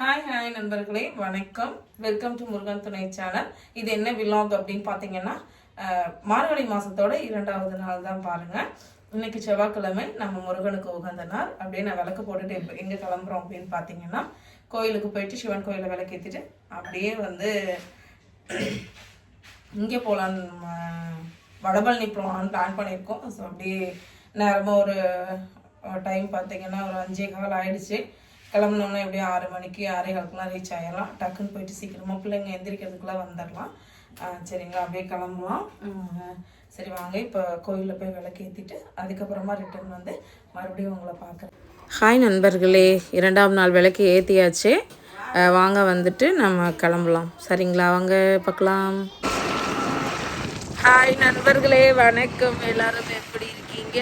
Hi hi நண்பர்களே. வணக்கம். Welcome to Murugan துணை சேனல் இது என்ன விலாக் அப்படின்னு பார்த்தீங்கன்னா மார்கழி மாதத்தோட இரண்டாவது நாள் தான் பாருங்கள் இன்னைக்கு செவ்வாய்க்கிழமை நம்ம முருகனுக்கு உகந்த நாள். அப்படியே நான் விளக்கு போட்டுட்டு எங்கே கிளம்புறோம் அப்படின்னு பார்த்தீங்கன்னா கோயிலுக்கு போயிட்டு சிவன் கோயிலில் விளக்கேற்றிட்டு அப்படியே வந்து இங்கே போகலான்னு வடபழனி போகலான்னு பிளான் பண்ணியிருக்கோம். ஸோ அப்படியே நேரமாக ஒரு டைம் பார்த்தீங்கன்னா ஒரு அஞ்சே கால் ஆயிடுச்சு. கிளம்புனோம்னா எப்படியும் ஆறு மணிக்கு ஆறே காலுக்குலாம் ரீச் ஆயிடலாம். டக்குன்னு போயிட்டு சீக்கிரமாக பிள்ளைங்க எந்திரிக்கிறதுக்குள்ளே வந்துடலாம். சரிங்களா? அப்படியே கிளம்பலாம். சரி வாங்க. இப்போ கோயிலில் போய் விளக்கு ஏற்றிட்டு அதுக்கப்புறமா ரிட்டர்ன் வந்து மறுபடியும் உங்களை பார்க்குறேன். ஹாய் நண்பர்களே. இரண்டாம் நாள் விளக்கு ஏற்றியாச்சு வாங்க வந்துட்டு நம்ம கிளம்பலாம். சரிங்களா? வாங்க பார்க்கலாம். ஹாய் நண்பர்களே. வணக்கம். எல்லாரும் எப்படி இருக்கீங்க?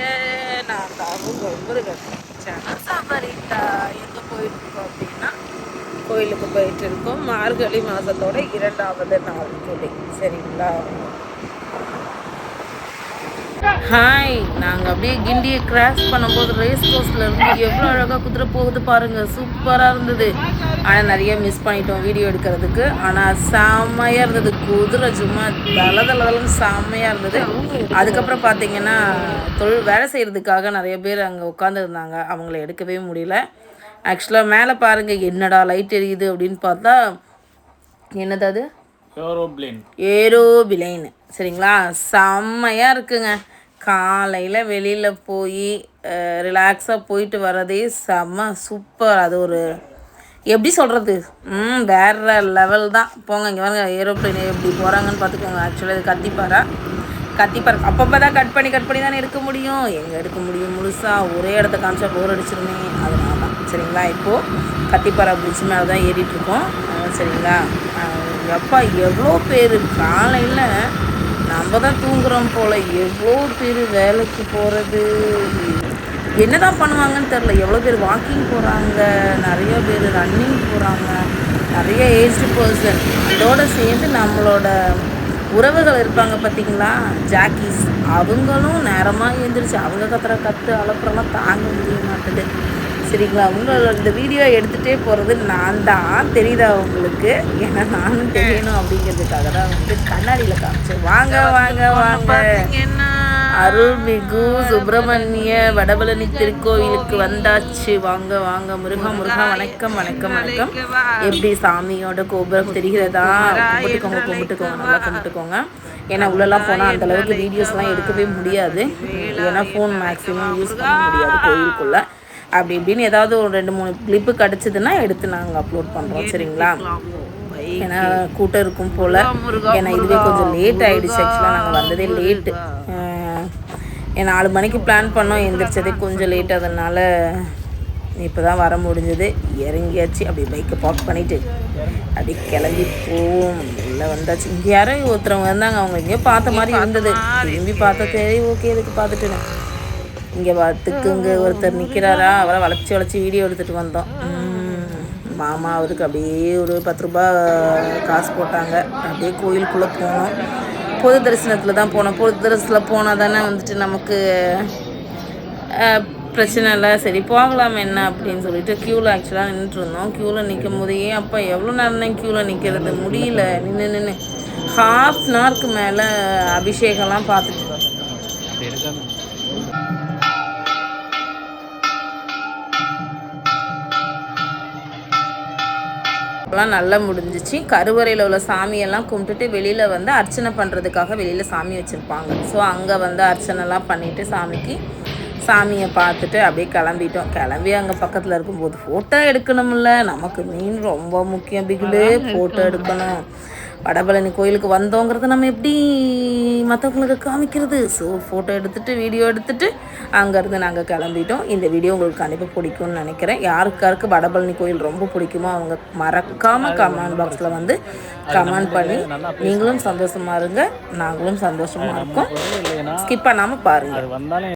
நான் தாவும் சேனல் சாம்பாரிட்டா எங்கே போயிருக்கோம் அப்படின்னா கோயிலுக்கு போயிட்டு இருக்கோம் மார்கழி மாதத்தோட இரண்டாவது நாள் கூடி. சரிங்களா? ஹாய் நாங்கள் அப்படியே கிண்டியை கிராஸ் பண்ணும்போது ரேஸ் கோர்ஸில் இருந்து எவ்வளோ அழகாக குதிரை போகுது பாருங்க. சூப்பராக இருந்தது. ஆனால் நிறைய மிஸ் பண்ணிட்டோம் வீடியோ எடுக்கிறதுக்கு. ஆனால் செம்மையாக இருந்தது. குதிரை சும்மா தல தலன்னு செம்மையாக இருந்தது. அதுக்கப்புறம் பார்த்தீங்கன்னா தொழில் வேலை செய்கிறதுக்காக நிறைய பேர் அங்கே உட்காந்துருந்தாங்க அவங்கள எடுக்கவே முடியல. ஆக்சுவலாக மேலே பாருங்கள் என்னடா லைட் எரியுது அப்படின்னு பார்த்தா என்னது அது? ஏரோப்ளேன் ஏரோபிளைன் சரிங்களா? செம்மையாக இருக்குங்க. காலையில் வெளியில் போய் ரிலாக்ஸாக போயிட்டு வர்றதே செம்ம சூப்பர் அது ஒரு எப்படி சொல்கிறது ம் வேற லெவல் தான். போங்க இங்கே வாங்க ஏரோப்ளைன் எப்படி போகிறாங்கன்னு பார்த்துக்கோங்க. ஆக்சுவலாக இது கத்திப்பாரா கத்திப்பார் அப்பப்போ தான் கட் பண்ணி கட் பண்ணி தானே எடுக்க முடியும். எங்கே எடுக்க முடியும் முழுசாக ஒரே இடத்த காமிச்சா போர் அடிச்சிருமே. அதனால தான் சரிங்களா? இப்போது கத்திப்பாரா பிரிட்ஜ் மேலே தான் ஏறிட்டுருக்கோம் சரிங்களா? எப்பா எவ்வளோ பேர்? காலையில் நம்ம தான் தூங்குறோம் போல். எவ்வளோ பேர் வேலைக்கு போகிறது என்னதான் பண்ணுவாங்கன்னு தெரில எவ்வளோ பேர் வாக்கிங் போகிறாங்க நிறைய பேர் ரன்னிங் போகிறாங்க நிறைய ஏஜ்டு பர்சன் இதோடு சேர்ந்து நம்மளோட உறவுகள் இருப்பாங்க பார்த்தீங்களா? ஜாக்கீஸ். அவங்களும் நேரமாக எழுந்திரிச்சு அவங்க கத்துற கற்று அளப்புறலாம் தாங்க முடிய மாட்டுது. சரிங்களா? உங்களோட இந்த வீடியோ எடுத்துகிட்டே போகிறது நான் தான் தெரியுதா உங்களுக்கு? ஏன்னா நானும் தெரியணும் அப்படிங்கிறதுக்காக தான் வந்து கண்ணாடியில் காமிச்சேன். வாங்க வாங்க வாங்க. அருள்மிகு சுப்பிரமணிய வடபழனி திருக்கோயிலுக்கு வந்தாச்சு. வாங்க வாங்க. முருகா முருகா வணக்கம் வணக்கம் வணக்கம். எப்படி சாமியோட கோபுரம் தெரிகிறதா? கும்பிட்டுக்கோங்க கும்பிட்டுக்கோங்க நல்லா கும்பிட்டுக்கோங்க ஏன்னா உள்ளெல்லாம் போனால் அந்த அளவுக்கு வீடியோஸ்லாம் எடுக்கவே முடியாது. ஏன்னா ஃபோன் மேக்ஸிமம் யூஸ் பண்ண முடியாது கோயிலுக்குள்ளே அப்படி இப்படின்னு ஏதாவது ஒரு ரெண்டு மூணு கிளிப்பு கிடச்சிதுன்னா எடுத்து நாங்கள் அப்லோட் பண்ணுறோம் சரிங்களா? ஏன்னா கூட்டம் இருக்கும் போல். ஏன்னா இதுவே கொஞ்சம் லேட் ஆகிடுச்சு ஆக்சுவலாக நாங்கள் வந்ததே லேட்டு நாலு மணிக்கு பிளான் பண்ணோம் எந்திரிச்சதே கொஞ்சம் லேட் அதனால இப்போ தான் வர முடிஞ்சது. இறங்கியாச்சு அப்படி பைக்கை பார்க் பண்ணிவிட்டு அப்படி கிளம்பி போவோம். உள்ளே வந்தாச்சு. இங்கே யாரோ ஒருத்தரவங்க இருந்தாங்க அவங்க எங்கேயோ பார்த்த மாதிரி இருந்தது. திரும்பி பார்த்தா சரி ஓகே இதுக்கு பார்த்துட்டு இங்கே பார்த்துக்கு இங்கே ஒருத்தர் நிற்கிறாரா அவரை வளைச்சி வளைச்சி வீடியோ எடுத்துகிட்டு வந்தோம். மாமா அவருக்கு அப்படியே ஒரு பத்து ரூபா காசு போட்டாங்க. அப்படியே கோயிலுக்குள்ளே போனோம். பொது தரிசனத்தில் தான் போனோம். பொது தரிசனத்தில் போனால் தானே வந்துட்டு நமக்கு பிரச்சனை இல்லை. சரி போகலாம் என்ன அப்படின்னு சொல்லிட்டு க்யூவில் ஆக்சுவலாக நின்றுருந்தோம் க்யூவில் நிற்கும் போதே அப்போ எவ்வளோ நேரம் தான் க்யூவில் நிற்கிறது முடியல. நின்று நின்று ஹாஃப் அன் ஹவருக்கு மேலே அபிஷேகம்லாம் பார்த்துட்டு எல்லாம் நல்லா முடிஞ்சிச்சு. கருவறையில் உள்ள சாமியெல்லாம் கும்பிட்டுட்டு வெளியில் வந்து அர்ச்சனை பண்ணுறதுக்காக வெளியில் சாமி வச்சுருப்பாங்க. ஸோ அங்கே வந்து அர்ச்சனைலாம் பண்ணிவிட்டு சாமிக்கு சாமியை பார்த்துட்டு அப்படியே கிளம்பிட்டோம். கிளம்பி அங்கே பக்கத்தில் இருக்கும்போது ஃபோட்டோ எடுக்கணும்ல. நமக்கு மீன் ரொம்ப முக்கியம். பிகிலு ஃபோட்டோ எடுக்கணும். வடபழனி கோயிலுக்கு வந்தோங்கிறத நம்ம எப்படி மற்றவங்களுக்கு காமிக்கிறது? ஸோ ஃபோட்டோ எடுத்துகிட்டு வீடியோ எடுத்துகிட்டு அங்கேருந்து நாங்கள் கிளம்பிட்டோம். இந்த வீடியோ உங்களுக்கு கண்டிப்பாக பிடிக்கும்னு நினைக்கிறேன். யாருக்காருக்கு வடபழனி கோயில் ரொம்ப பிடிக்குமோ அவங்க மறக்காமல் கமெண்ட் பாக்ஸில் வந்து கமெண்ட் பண்ணி நீங்களும் சந்தோஷமாக இருங்க. நாங்களும் சந்தோஷமாக இருக்கோம். ஸ்கிப் பண்ணாமல் பாருங்கள்